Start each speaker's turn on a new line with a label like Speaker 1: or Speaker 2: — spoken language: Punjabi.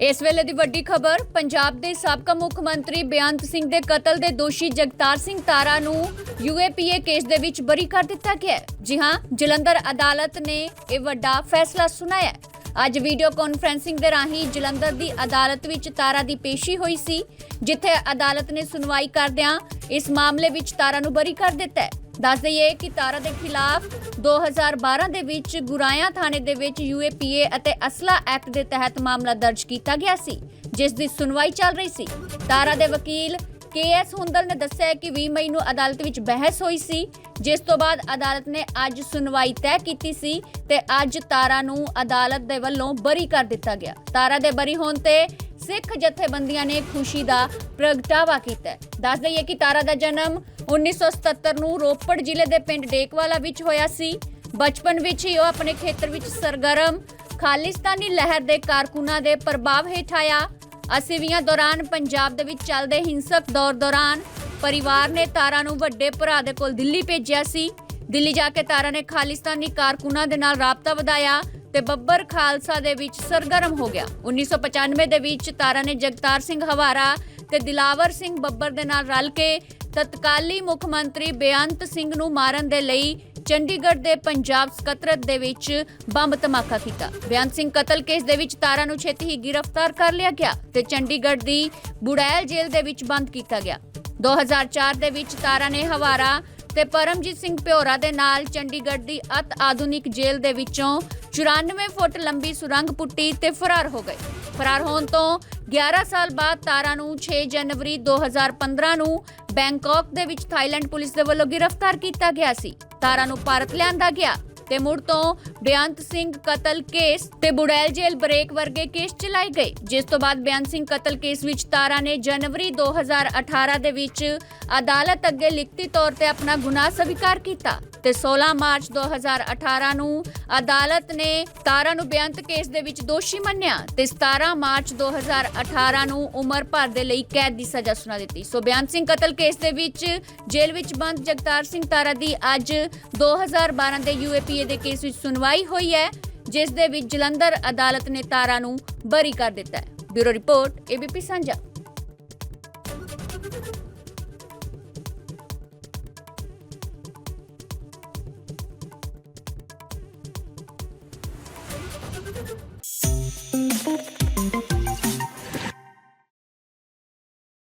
Speaker 1: ਇਸ ਵੇਲੇ ਦੀ ਵੱਡੀ ਖਬਰ, ਪੰਜਾਬ ਦੇ ਸਾਬਕਾ ਮੁੱਖ ਮੰਤਰੀ ਬੇਅੰਤ ਸਿੰਘ ਦੇ ਕਤਲ ਦੇ ਦੋਸ਼ੀ ਜਗਤਾਰ ਸਿੰਘ ਤਾਰਾ ਨੂੰ ਯੂਏਪੀਏ ਕੇਸ ਦੇ ਵਿੱਚ ਬਰੀ ਕਰ ਦਿੱਤਾ ਗਿਆ ਹੈ। ਜੀ ਹਾਂ, ਜਲੰਧਰ ਅਦਾਲਤ ਨੇ ਇਹ ਵੱਡਾ ਫੈਸਲਾ ਸੁਣਾਇਆ ਅੱਜ ਵੀਡੀਓ ਕਾਨਫਰੈਂਸਿੰਗ ਦੇ ਰਾਹੀਂ ਜਲੰਧਰ ਦੀ ਅਦਾਲਤ ਵਿੱਚ ਤਾਰਾ ਦੀ ਪੇਸ਼ੀ ਹੋਈ ਸੀ, ਜਿੱਥੇ ਅਦਾਲਤ ਨੇ ਸੁਣਵਾਈ ਕਰਦਿਆਂ ਇਸ ਮਾਮਲੇ ਵਿੱਚ ਤਾਰਾ ਨੂੰ ਬਰੀ ਕਰ ਦਿੱਤਾ ਹੈ। ਦੱਸ ਦਈਏ ਕਿ ਤਾਰਾ ਦੇ ਖਿਲਾਫ 2012 ਦੇ ਵਿੱਚ ਗੁਰਾਇਆ ਥਾਣੇ ਦੇ ਵਿੱਚ ਯੂਏਪੀਏ ਅਤੇ ਅਸਲਾ ਐਕਟ ਦੇ ਤਹਿਤ ਮਾਮਲਾ ਦਰਜ ਕੀਤਾ ਗਿਆ ਸੀ, ਜਿਸ ਦੀ ਸੁਣਵਾਈ ਚੱਲ ਰਹੀ ਸੀ। ਤਾਰਾ ਦੇ ਵਕੀਲ ਕੇਐਸ ਹੁੰਦਲ ਨੇ ਦੱਸਿਆ ਕਿ 20 ਮਈ ਨੂੰ ਅਦਾਲਤ ਵਿੱਚ ਬਹਿਸ ਹੋਈ ਸੀ, ਜਿਸ ਤੋਂ ਬਾਅਦ ਅਦਾਲਤ ਨੇ ਅੱਜ ਸੁਣਵਾਈ ਤੈਅ ਕੀਤੀ ਸੀ ਤੇ ਅੱਜ ਤਾਰਾ ਨੂੰ ਅਦਾਲਤ ਦੇ ਵੱਲੋਂ ਬਰੀ ਕਰ ਦਿੱਤਾ ਗਿਆ। ਤਾਰਾ ਦੇ ਬਰੀ ਹੋਣ ਤੇ ਸਿੱਖ ਜਥੇਬੰਦੀਆਂ ਨੇ ਖੁਸ਼ੀ ਦਾ ਪ੍ਰਗਟਾਵਾ ਕੀਤਾ ਹੈ। ਦੱਸ ਦਈਏ ਕਿ ਤਾਰਾ ਦਾ ਜਨਮ 1977 ਨੂੰ ਰੋਪੜ ਜ਼ਿਲ੍ਹੇ ਦੇ ਪਿੰਡ ਡੇਕਵਾਲਾ ਵਿੱਚ ਹੋਇਆ ਸੀ। ਬਚਪਨ ਵਿੱਚ ਹੀ ਉਹ ਆਪਣੇ ਖੇਤਰ ਵਿੱਚ ਸਰਗਰਮ, ਖਾਲਿਸਤਾਨੀ ਲਹਿਰ ਦੇ ਕਾਰਕੁਨਾਂ ਦੇ ਪ੍ਰਭਾਵ ਹੇਠ ਆਇਆ। ਅਸੀਵੀਆਂ ਦੌਰਾਨ ਪੰਜਾਬ ਦੇ ਵਿੱਚ ਚੱਲਦੇ ਹਿੰਸਕ ਦੌਰ ਦੌਰਾਨ ਪਰਿਵਾਰ ਨੇ ਤਾਰਾ ਨੂੰ ਵੱਡੇ ਭਰਾ ਦੇ ਕੋਲ ਦਿੱਲੀ ਭੇਜਿਆ ਸੀ। ਦਿੱਲੀ ਜਾ ਕੇ ਤਾਰਾ ਨੇ ਖਾਲਿਸਤਾਨੀ ਕਾਰਕੁਨਾਂ ਦੇ ਨਾਲ ਰਾਬਤਾ ਵਧਾਇਆ। ਤੇ ਬੱਬਰ ਖਾਲਸਾ ਦੇ ਵਿੱਚ ਸਰਗਰਮ ਹੋ ਗਿਆ। 1995 ਦੇ ਵਿੱਚ ਤਾਰਾ ਨੇ ਜਗਤਾਰ ਸਿੰਘ ਹਵਾਰਾ ਤੇ ਦਿਲਾਵਰ ਸਿੰਘ ਬੱਬਰ ਦੇ ਨਾਲ ਰਲ ਕੇ ਤਤਕਾਲੀ ਮੁੱਖ ਮੰਤਰੀ ਬੇਅੰਤ ਸਿੰਘ ਨੂੰ ਮਾਰਨ ਦੇ ਲਈ ਚੰਡੀਗੜ੍ਹ ਦੇ ਪੰਜਾਬ ਸਕੱਤਰਤ ਦੇ ਵਿੱਚ ਬੰਬ ਧਮਾਕਾ ਕੀਤਾ। ਬੇਅੰਤ ਸਿੰਘ ਕਤਲ ਕੇਸ ਦੇ ਵਿੱਚ ਤਾਰਾ ਨੂੰ ਛੇਤੀ ਹੀ ਗ੍ਰਿਫਤਾਰ ਕਰ ਲਿਆ ਗਿਆ ਤੇ ਚੰਡੀਗੜ੍ਹ ਦੀ ਬੁੜੈਲ ਜੇਲ੍ਹ ਦੇ ਵਿੱਚ ਬੰਦ ਕੀਤਾ ਗਿਆ। 2004 ਦੇ ਵਿੱਚ ਤਾਰਾ ਨੇ ਹਵਾਰਾ ਤੇ ਪਰਮਜੀਤ ਸਿੰਘ ਪਿਓਰਾ ਦੇ ਨਾਲ ਚੰਡੀਗੜ੍ਹ ਦੀ ਅਤ ਆਧੁਨਿਕ ਜੇਲ੍ਹ ਦੇ ਵਿੱਚੋਂ 94 ਫੁੱਟ ਲੰਬੀ ਸੁਰੰਗ ਪੁੱਟੀ ਤੇ ਫਰਾਰ ਹੋ ਗਏ। ਫਰਾਰ ਹੋਣ ਤੋਂ 11 ਸਾਲ ਬਾਅਦ ਤਾਰਾ ਨੂੰ 6 ਜਨਵਰੀ 2015 ਨੂੰ ਬੈਂਕਾਕ ਦੇ ਵਿੱਚ ਥਾਈਲੈਂਡ ਪੁਲਿਸ ਦੇ ਵੱਲੋਂ ਗ੍ਰਿਫਤਾਰ ਕੀਤਾ ਗਿਆ ਸੀ। ਤਾਰਾ ਨੂੰ ਭਾਰਤ ਲਿਆਂਦਾ ਗਿਆ। ਤੇ ਮੁੜ ਤੋਂ ਬੇਅੰਤ ਸਿੰਘ ਕਤਲ ਕੇਸ ਤੇ ਬੁੜੈਲ ਜੇਲ ਬ੍ਰੇਕ ਵਰਗੇ ਕੇਸ ਚਲਾਏ ਗਏ, ਜਿਸ ਤੋਂ ਬਾਅਦ ਬੇਅੰਤ ਸਿੰਘ ਕਤਲ ਕੇਸ ਵਿੱਚ ਤਾਰਾ ਨੇ ਜਨਵਰੀ 2018 ਦੇ ਵਿੱਚ ਅਦਾਲਤ ਅੱਗੇ ਲਿਖਤੀ ਤੌਰ ਤੇ ਆਪਣਾ ਗੁਨਾਹ ਸਵੀਕਾਰ ਕੀਤਾ ਤੇ 16 ਮਾਰਚ 2018 ਨੂੰ ਅਦਾਲਤ ਨੇ ਤਾਰਾ ਨੂੰ ਬੇਅੰਤ ਕੇਸ ਦੇ ਵਿੱਚ ਦੋਸ਼ੀ ਮੰਨਿਆ ਤੇ 17 ਮਾਰਚ 2018 ਨੂੰ ਉਮਰ ਭਰ ਦੇ ਲਈ ਕੈਦ ਦੀ ਸਜ਼ਾ ਸੁਣਾ ਦਿੱਤੀ। ਸੋ ਬੇਅੰਤ ਸਿੰਘ ਕਤਲ ਕੇਸ ਦੇ ਵਿੱਚ ਜੇਲ੍ਹ ਵਿੱਚ ਬੰਦ ਜਗਤਾਰ ਸਿੰਘ ਤਾਰਾ ਦੀ ਅੱਜ 2012 ਦੇ ਯੂਏਪੀਏ ਦੇ ਕੇਸ ਵਿੱਚ ਸੁਣਵਾਈ ਹੋਈ ਹੈ, ਜਿਸ ਦੇ ਵਿੱਚ ਜਲੰਧਰ ਅਦਾਲਤ ਨੇ ਤਾਰਾ ਨੂੰ ਬਰੀ ਕਰ ਦਿੱਤਾ ਹੈ। ਬਿਊਰੋ ਰਿਪੋਰਟ, ਏਬੀਪੀ ਸਾਂਝਾ